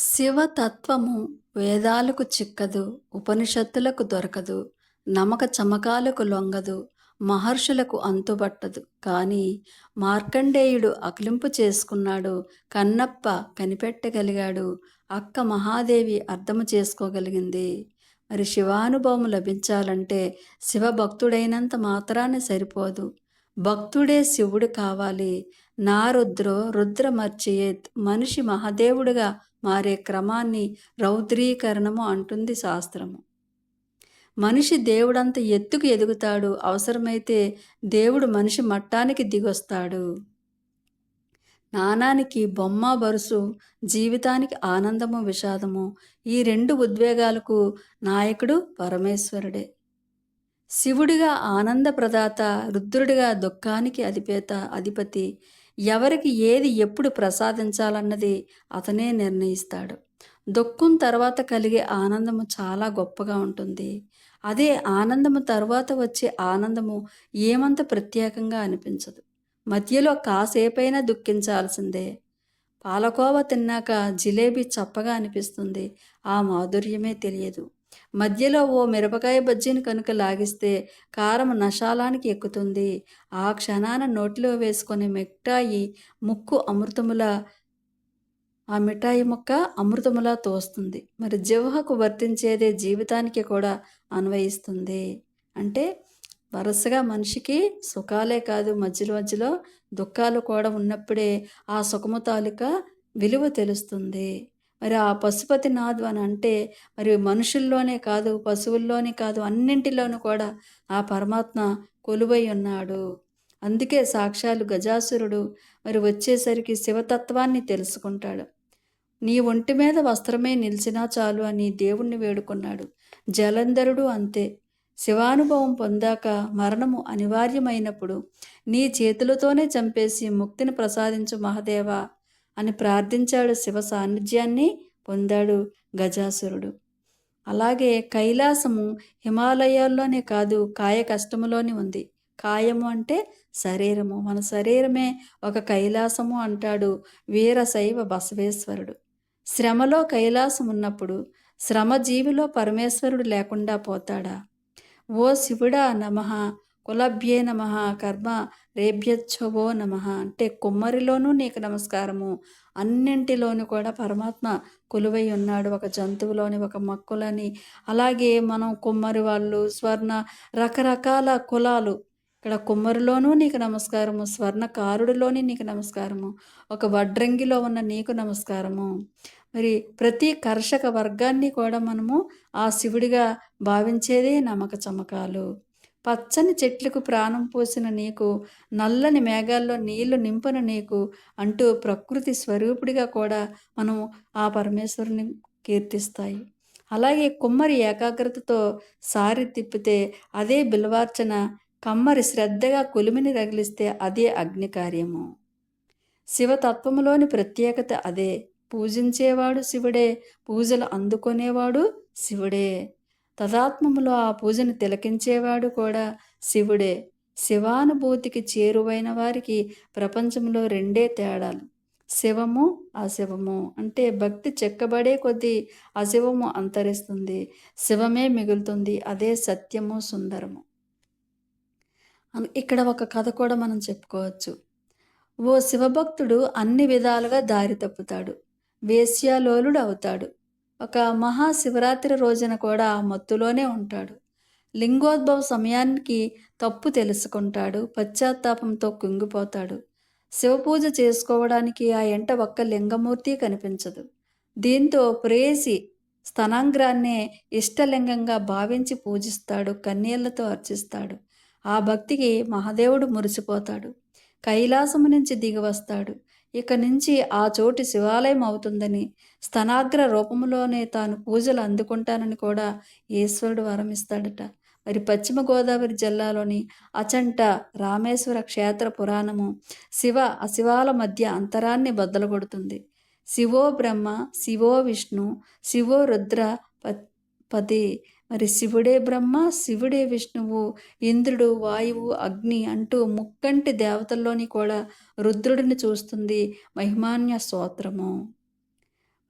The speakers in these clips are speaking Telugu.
శివతత్వము వేదాలకు చిక్కదు ఉపనిషత్తులకు దొరకదు నమక చమకాలకు లొంగదు మహర్షులకు అంతుబట్టదు. కానీ మార్కండేయుడు అకిలింపు చేసుకున్నాడు కన్నప్ప కనిపెట్టగలిగాడు అక్క మహాదేవి అర్థము చేసుకోగలిగింది. మరి శివానుభవం లభించాలంటే శివభక్తుడైనంత మాత్రాన్ని సరిపోదు. భక్తుడే శివుడు కావాలి. నా రుద్రో రుద్ర మర్చియేత్ మనిషి మహాదేవుడిగా మారే క్రమాన్ని రౌద్రీకరణము అంటుంది శాస్త్రము. మనిషి దేవుడంత ఎత్తుకు ఎదుగుతాడు అవసరమైతే దేవుడు మనిషి మట్టానికి దిగొస్తాడు. నాణానికి బొమ్మ బరుసు జీవితానికి ఆనందము విషాదము ఈ రెండు ఉద్వేగాలకు నాయకుడు పరమేశ్వరుడే. శివుడిగా ఆనంద ప్రదాత రుద్రుడిగా దుఃఖానికి అధిపేత అధిపతి ఎవరికి ఏది ఎప్పుడు ప్రసాదించాలన్నది అతనే నిర్ణయిస్తాడు. దుఃఖం తర్వాత కలిగే ఆనందము చాలా గొప్పగా ఉంటుంది. అదే ఆనందము తర్వాత వచ్చే ఆనందము ఏమంత ప్రత్యేకంగా అనిపించదు. మధ్యలో కాసేపైనా దుఃఖించాల్సిందే. పాలకోవ తిన్నాక జిలేబీ చప్పగా అనిపిస్తుంది. ఆ మాధుర్యమే తెలియదు. మధ్యలో ఓ మిరపకాయ బజ్జీని కనుక లాగిస్తే కారం నశాలానికి ఎక్కుతుంది. ఆ క్షణాన నోటిలో వేసుకునే మిఠాయి ముక్కు అమృతములా ఆ మిఠాయి ముక్క అమృతములా తోస్తుంది. మరి జివహకు వర్తించేదే జీవితానికి కూడా అన్వయిస్తుంది. అంటే వరుసగా మనిషికి సుఖాలే కాదు మధ్యలో మధ్యలో దుఃఖాలు కూడా ఉన్నప్పుడే ఆ సుఖము తాలూకా విలువ తెలుస్తుంది. మరి ఆ పశుపతి నాథు అని అంటే మరి మనుషుల్లోనే కాదు పశువుల్లోనే కాదు అన్నింటిలోనూ కూడా ఆ పరమాత్మ కొలువై ఉన్నాడు. అందుకే సాక్షాలు గజాసురుడు మరి వచ్చేసరికి శివతత్వాన్ని తెలుసుకుంటాడు. నీ ఒంటి మీద వస్త్రమే నిలిచినా చాలు అని దేవుణ్ణి వేడుకున్నాడు. జలంధరుడు అంతే. శివానుభవం పొందాక మరణము అనివార్యమైనప్పుడు నీ చేతులతోనే చంపేసి ముక్తిని ప్రసాదించు మహదేవా అని ప్రార్థించాడు శివ సాన్నిధ్యాన్ని పొందాడు గజాసురుడు. అలాగే కైలాసము హిమాలయాల్లోనే కాదు కాయ కష్టములోనే ఉంది. కాయము అంటే శరీరము. మన శరీరమే ఒక కైలాసము అంటాడు వీరశైవ బసవేశ్వరుడు. శ్రమలో కైలాసం ఉన్నప్పుడు శ్రమజీవిలో పరమేశ్వరుడు లేకుండా పోతాడా? ఓ శివుడా నమ కులభ్యే నమ కర్మ రేభ్యచ్చవో నమ. అంటే కుమ్మరిలోనూ నీకు నమస్కారము. అన్నింటిలోనూ కూడా పరమాత్మ కొలువై ఉన్నాడు. ఒక జంతువులోని ఒక మొక్కలని. అలాగే మనం కుమ్మరి వాళ్ళు స్వర్ణ రకరకాల కులాలు. ఇక్కడ కుమ్మరిలోనూ నీకు నమస్కారము స్వర్ణకారుడిలోని నీకు నమస్కారము ఒక వడ్రంగిలో ఉన్న నీకు నమస్కారము. మరి ప్రతి కర్షక వర్గాన్ని కూడా మనము ఆ శివుడిగా భావించేదే నమ్మక చమకాలు. పచ్చని చెట్లకు ప్రాణం పోసిన నీకు నల్లని మేఘాల్లో నీళ్ళు నింపన నీకు అంటూ ప్రకృతి స్వరూపుడిగా కూడా మనం ఆ పరమేశ్వరుని కీర్తిస్తాయి. అలాగే కుమ్మరి ఏకాగ్రతతో సారి తిప్పితే అదే బిల్వార్చన కమ్మరి శ్రద్ధగా కొలిమిని రగిలిస్తే అదే అగ్ని కార్యము శివతత్వములోని ప్రత్యేకత అదే. పూజించేవాడు శివుడే పూజలు అందుకునేవాడు శివుడే. తదాత్మములో ఆ పూజను తిలకించేవాడు కూడా శివుడే. శివానుభూతికి చేరువైన వారికి ప్రపంచంలో రెండే తేడాలు. శివము అశివము అంటే భక్తి చెక్కబడే కొద్దీ అశివము అంతరిస్తుంది. శివమే మిగులుతుంది. అదే సత్యము సుందరము. ఇక్కడ ఒక కథ కూడా మనం చెప్పుకోవచ్చు. ఓ శివభక్తుడు అన్ని విధాలుగా దారి తప్పుతాడు. వేశ్యాలోలుడు అవుతాడు. ఒక మహాశివరాత్రి రోజున కూడా మత్తులోనే ఉంటాడు. లింగోద్భవ సమయానికి తప్పు తెలుసుకుంటాడు. పశ్చాత్తాపంతో కుంగిపోతాడు. శివపూజ చేసుకోవడానికి ఆ ఎంట ఒక్క లింగమూర్తి కనిపించదు. దీంతో ప్రేసి స్తనాంగ్రాన్నే ఇష్టలింగంగా భావించి పూజిస్తాడు. కన్నీళ్ళతో అర్చిస్తాడు. ఆ భక్తికి మహాదేవుడు మురిసిపోతాడు. కైలాసము నుంచి దిగి వస్తాడు. ఇక నుంచి ఆ చోటి శివాలయం అవుతుందని స్తనాగ్ర రూపంలోనే తాను పూజలు అందుకుంటానని కూడా ఈశ్వరుడు వరమిస్తాడట. మరి పశ్చిమ గోదావరి జిల్లాలోని అచంట రామేశ్వర క్షేత్ర పురాణము శివ అశివాల మధ్య అంతరాన్ని బద్దలగొడుతుంది శివో బ్రహ్మ శివో విష్ణు శివో రుద్ర పతి మరి శివుడే బ్రహ్మ శివుడే విష్ణువు ఇంద్రుడు వాయువు అగ్ని అంటూ ముక్కంటి దేవతల్లోని కూడా రుద్రుడిని చూస్తుంది మహిమాన్య స్తోత్రము.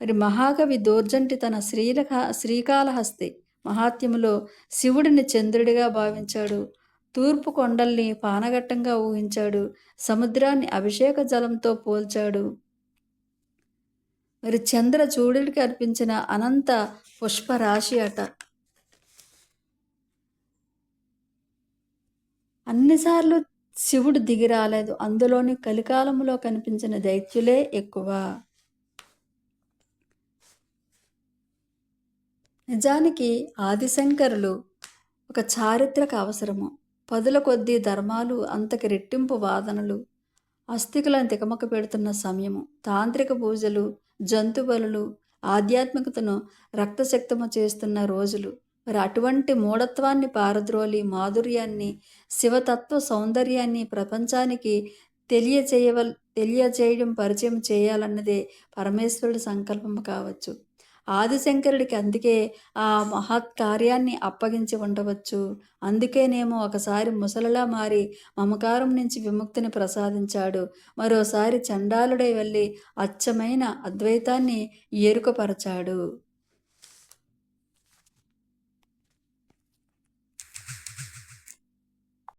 మరి మహాకవి దోర్జంటి తన శ్రీలక శ్రీకాళహస్తి మహాత్యములో శివుడిని చంద్రుడిగా భావించాడు. తూర్పు కొండల్ని పానగట్టంగా ఊహించాడు. సముద్రాన్ని అభిషేక జలంతో పోల్చాడు. మరి చంద్ర చూడుడికి అర్పించిన అనంత పుష్పరాశి అట. అన్నిసార్లు శివుడు దిగి రాలేదు. అందులోని కలికాలములో కనిపించిన దైత్యులే ఎక్కువ. నిజానికి ఆదిశంకరులు ఒక చారిత్రక అవసరము. పదుల కొద్దీ ధర్మాలు అంతకి రెట్టింపు వాదనలు అస్థికులను తికమక పెడుతున్న సమయము. తాంత్రిక పూజలు జంతు బలులు ఆధ్యాత్మికతను రక్తశక్తము చేస్తున్న రోజులు. మరి అటువంటి మూఢత్వాన్ని పారద్రోలి మాధుర్యాన్ని శివతత్వ సౌందర్యాన్ని ప్రపంచానికి తెలియచేయవల్ తెలియచేయడం పరిచయం చేయాలన్నదే పరమేశ్వరుడి సంకల్పం కావచ్చు. ఆదిశంకరుడికి అందుకే ఆ మహత్ కార్యాన్ని అప్పగించి ఉండవచ్చు. అందుకేనేమో ఒకసారి ముసలిలా మారి మమకారం నుంచి విముక్తిని ప్రసాదించాడు. మరోసారి చండాలుడై వెళ్ళి అచ్చమైన అద్వైతాన్ని ఎరుకపరచాడు